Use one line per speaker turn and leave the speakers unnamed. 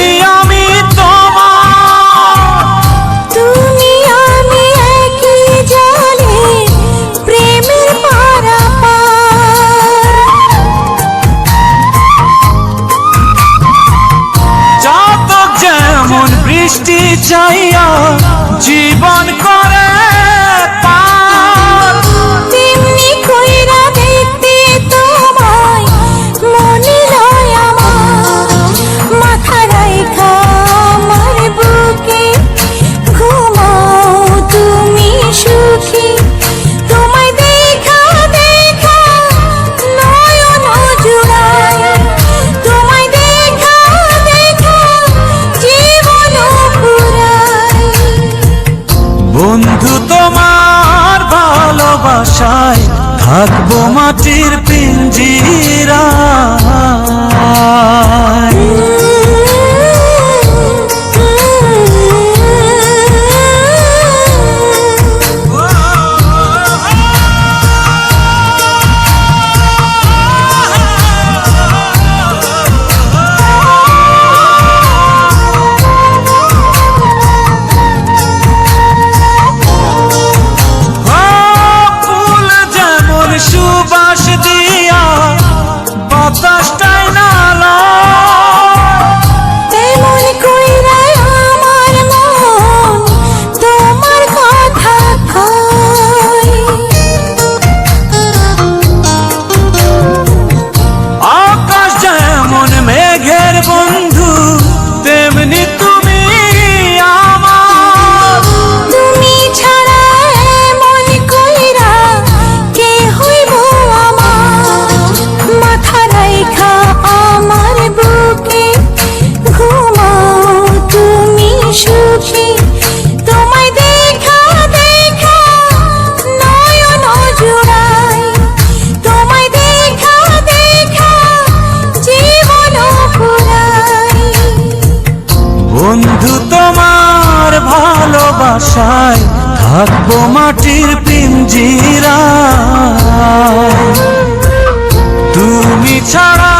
বুঝি আমি তোমার
তুমি আমি একই জলে প্রেমের পারাপার।
চাতক যেমন বৃষ্টি চাইয়া জীবন করে আশায় থাকব মাটির পিঞ্জিরা। আশায় থাকব মাটির পিঞ্জিরা তুমি ছাড়া